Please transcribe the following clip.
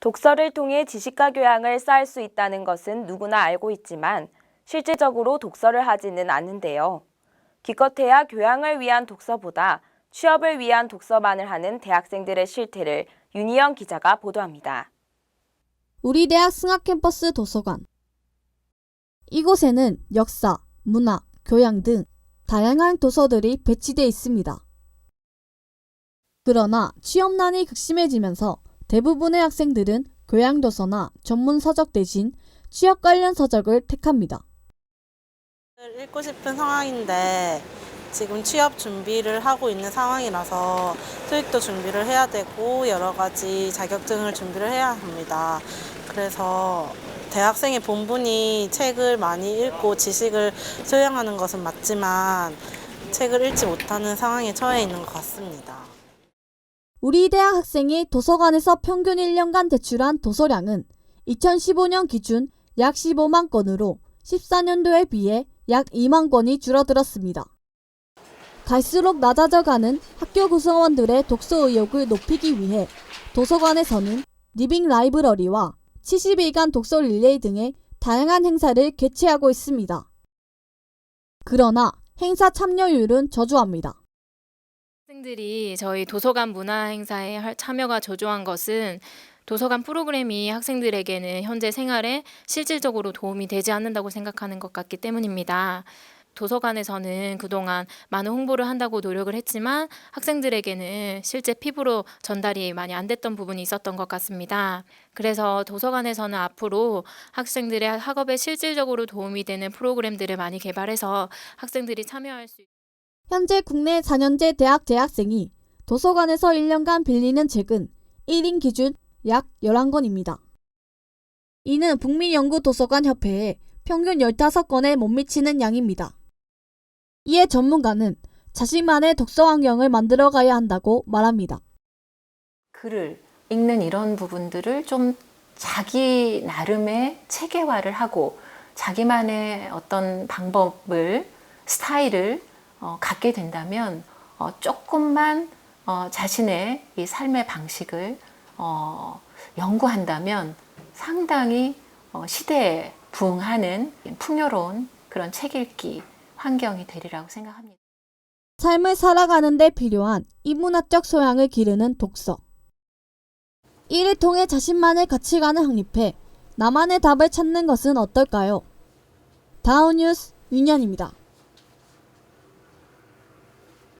독서를 통해 지식과 교양을 쌓을 수 있다는 것은 누구나 알고 있지만 실질적으로 독서를 하지는 않는데요. 기껏해야 교양을 위한 독서보다 취업을 위한 독서만을 하는 대학생들의 실태를 윤희영 기자가 보도합니다. 우리 대학 승학 캠퍼스 도서관. 이곳에는 역사, 문화, 교양 등 다양한 도서들이 배치되어 있습니다. 그러나 취업난이 극심해지면서 대부분의 학생들은 교양 도서나 전문 서적 대신 취업 관련 서적을 택합니다. 읽고 싶은 상황인데 지금 취업 준비를 하고 있는 상황이라서 토익도 준비를 해야 되고 여러 가지 자격증을 준비를 해야 합니다. 그래서 대학생의 본분이 책을 많이 읽고 지식을 소양하는 것은 맞지만 책을 읽지 못하는 상황에 처해 있는 것 같습니다. 우리 대학 학생이 도서관에서 평균 1년간 대출한 도서량은 2015년 기준 약 15만 건으로 14년도에 비해 약 2만 건이 줄어들었습니다. 갈수록 낮아져가는 학교 구성원들의 독서 의욕을 높이기 위해 도서관에서는 리빙 라이브러리와 70일간 독서 릴레이 등의 다양한 행사를 개최하고 있습니다. 그러나 행사 참여율은 저조합니다. 학생들이 저희 도서관 문화 행사에 할- 참여가 저조한 것은 도서관 프로그램이 학생들에게는 현재 생활에 실질적으로 도움이 되지 않는다고 생각하는 것 같기 때문입니다. 도서관에서는 그동안 많은 홍보를 한다고 노력을 했지만 학생들에게는 실제 피부로 전달이 많이 안 됐던 부분이 있었던 것 같습니다. 그래서 도서관에서는 앞으로 학생들의 학업에 실질적으로 도움이 되는 프로그램들을 많이 개발해서 학생들이 참여할 수 현재 국내 4년제 대학 재학생이 도서관에서 1년간 빌리는 책은 1인 기준 약 11권입니다. 이는 북미연구도서관 협회에 평균 15권에 못 미치는 양입니다. 이에 전문가는 자신만의 독서 환경을 만들어 가야 한다고 말합니다. 글을 읽는 이런 부분들을 좀 자기 나름의 체계화를 하고 자기만의 어떤 방법을 스타일을 어, 갖게 된다면 어, 조금만 어, 자신의 이 삶의 방식을 어, 연구한다면 상당히 어, 시대에 부응하는 풍요로운 그런 책 읽기 환경이 되리라고 생각합니다. 삶을 살아가는 데 필요한 인문학적 소양을 기르는 독서. 이를 통해 자신만의 가치관을 확립해 나만의 답을 찾는 것은 어떨까요? 다운 뉴스 윤현입니다.